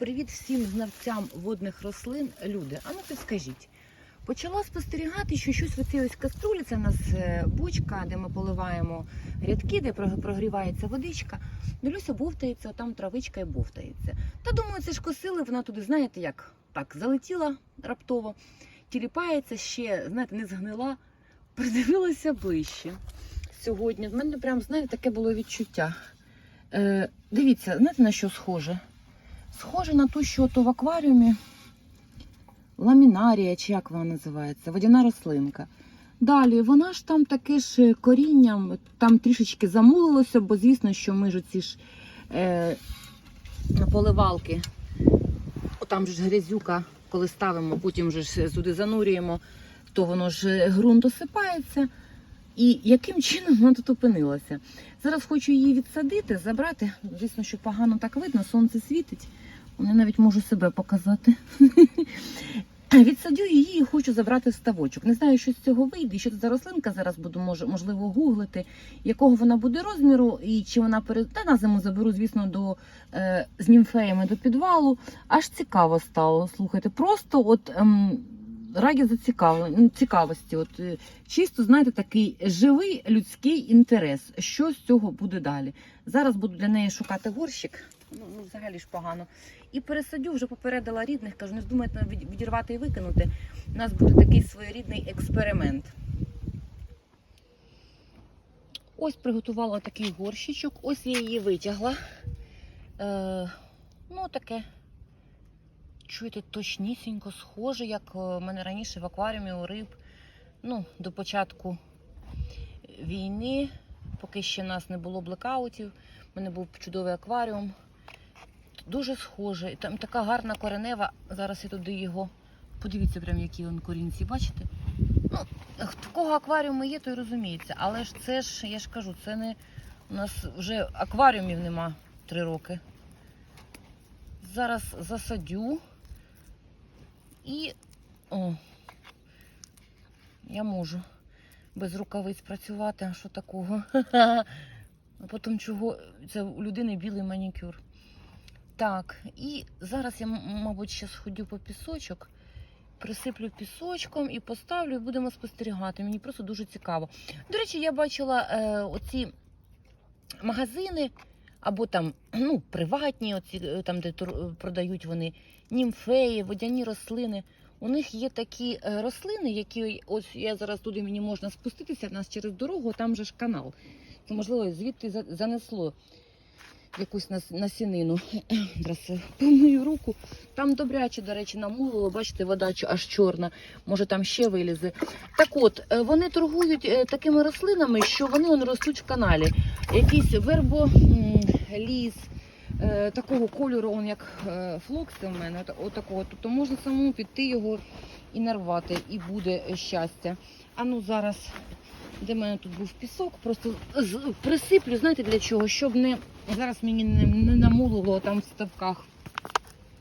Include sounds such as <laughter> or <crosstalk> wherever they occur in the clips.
Привіт всім знавцям водних рослин. Люди, а ну підскажіть. Почала спостерігати, що щось в цій ось каструлі, це в нас е, бочка, де ми поливаємо рядки, де прогрівається водичка. Дивлюся, бовтається, там травичка і бовтається. Та думаю, це ж косили, вона туди, знаєте, як так залетіла раптово, тіліпається ще, знаєте, не згнила. <laughs> Придивилася ближче сьогодні. В мене прям, знаєте, таке було відчуття. Е, дивіться, знаєте на що схоже? Схоже на ту, що то в акваріумі ламінарія, чи як вона називається, водяна рослинка. Далі, вона ж там таке ж корінням, там трішечки замулилося, бо звісно, що ми ж ці ж е, поливалки, там ж грязюка, коли ставимо, потім же ж занурюємо, то воно ж ґрунт осипається. І яким чином вона тут опинилася? Зараз хочу її відсадити, забрати. Звісно, що погано так видно, сонце світить. Я навіть можу себе показати. <laughs> Відсадю її і хочу забрати ставочок. Не знаю, що з цього вийде, що це за рослинка. Зараз буду можливо гуглити, якого вона буде розміру, і чи вона перед та на зиму заберу, звісно, до е, з німфеями до підвалу. Аж цікаво стало. Слухайте, просто от ем, раді зацікавлення цікавості. От е, чисто знаєте, такий живий людський інтерес. Що з цього буде далі? Зараз буду для неї шукати горщик. Ну, ну взагалі ж погано. І пересадю, вже попередила рідних, кажу, не здумайте від- відірвати і викинути. У нас буде такий своєрідний експеримент. Ось приготувала такий горщичок, ось я її витягла. Е, ну, таке. Чуєте, точнісінько схоже, як е, в мене раніше в акваріумі у риб. Ну, до початку війни, поки ще нас не було блекаутів. У мене був чудовий акваріум. Дуже схоже. Там така гарна коренева. Зараз я туди його. Подивіться, прям які он корінці, бачите? Ну, в кого акваріуми є, той розуміється. Але ж це ж, я ж кажу, це не. У нас вже акваріумів нема три роки. Зараз засадю. І. О, я можу без рукавиць працювати, а що такого? А <laughs> потім чого? Це у людини білий манікюр. Так, і зараз я, мабуть, ще сходю по пісочок, присиплю пісочком і поставлю, і будемо спостерігати. Мені просто дуже цікаво. До речі, я бачила е, оці магазини або там <clears throat> ну, приватні, оці, е, там, де тур- продають вони німфеї, водяні рослини. У них є такі е, рослини, які ось я зараз туди мені можна спуститися, в нас через дорогу, там же ж канал. Це можливо, звідти за- занесло якусь нас- насінину. <clears throat> Зараз помию руку. Там добряче, до речі, намулило, бачите, вода аж чорна, може там ще вилізе. Так от, е, вони торгують е, такими рослинами, що вони он, ростуть в каналі. Якийсь вербо м, ліс. е, Такого кольору, он як флокси у мене, отакого. Тобто можна самому піти його і нарвати, і буде щастя. А ну зараз, де в мене тут був пісок, просто присиплю, знаєте для чого? Щоб не зараз мені не, не намулило там в ставках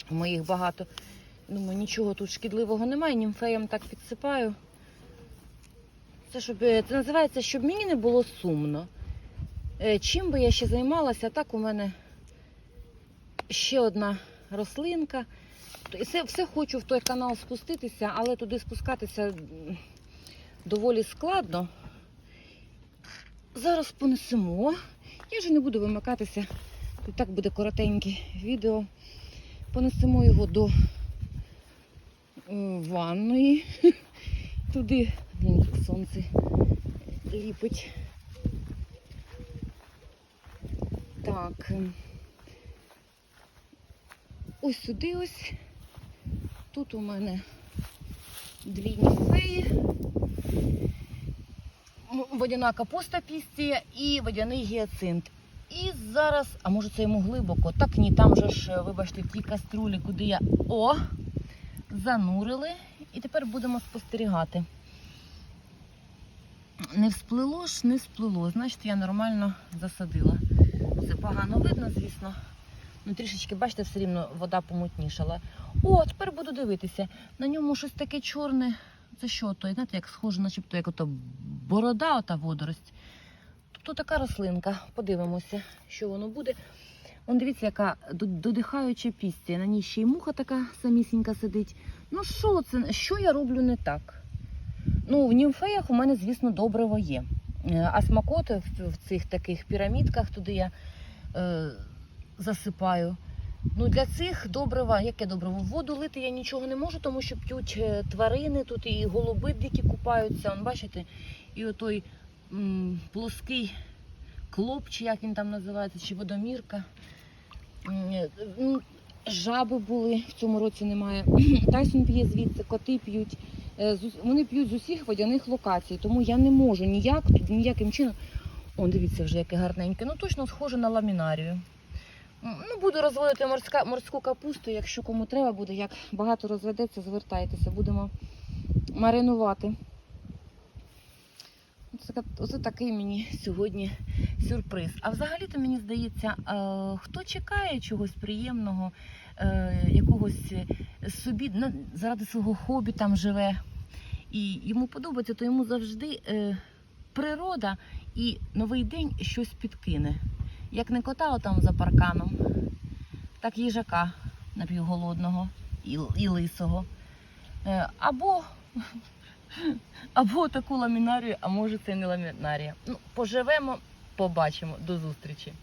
моїх багато. Думаю, нічого тут шкідливого немає, німфеям так підсипаю. Це, щоб, е, це називається, щоб мені не було сумно. Е, Чим би я ще займалася, так у мене ще одна рослинка. Все, все хочу в той канал спуститися, але туди спускатися доволі складно. Зараз понесемо. Я вже не буду вимикатися. І так буде коротеньке відео. Понесемо його до е, ванної. <laughs> Туди сонце ліпить. Так. Ось сюди ось. Тут у мене дві німфеї. Водяна капуста пістія і водяний гіацинт. І зараз, а може це йому глибоко? Так ні, там же ж, е, вибачте, в тій каструлі, куди я о, занурили. І тепер будемо спостерігати. Не всплило ж, не всплило. Значить, я нормально засадила. Це погано видно, звісно. Ну, трішечки, бачите, все рівно вода помутнішала. О, тепер буду дивитися. На ньому щось таке чорне. Це що то? Знаєте, як схоже, начебто, як ото борода, ота водорость. Тобто така рослинка. Подивимося, що воно буде. Он дивіться, яка додихаюча пістя. На ній ще й муха така самісінька сидить. Ну що це? Що я роблю не так? Ну, в німфеях у мене, звісно, добриво є. Е, А смакоти в, цих таких пірамідках туди я е, засипаю. Ну, для цих добрива, яке добриво? Воду лити я нічого не можу, тому що п'ють е, тварини, тут і голуби дикі купаються. Он, бачите, і отой м, плоский клоп, чи як він там називається, чи водомірка. Е, Жаби були в цьому році немає. <clears throat> Тайсон п'є звідси, коти п'ють. Е, Вони п'ють з усіх водяних локацій, тому я не можу ніяк, ніяким чином. О, дивіться вже, яке гарненьке. Ну точно схоже на ламінарію. Ну, буду розводити морська, морську капусту, якщо кому треба буде, як багато розведеться, звертайтеся, будемо маринувати. Оце, такий мені сьогодні сюрприз. А взагалі-то мені здається, е, хто чекає чогось приємного, е, якогось собі заради свого хобі там живе, і йому подобається, то йому завжди е, природа і новий день щось підкине. Як не кота там за парканом, так їжака напівголодного і, і лисого. Е, або, або таку ламінарію, а може це не ламінарія. Ну, поживемо, побачимо. До зустрічі.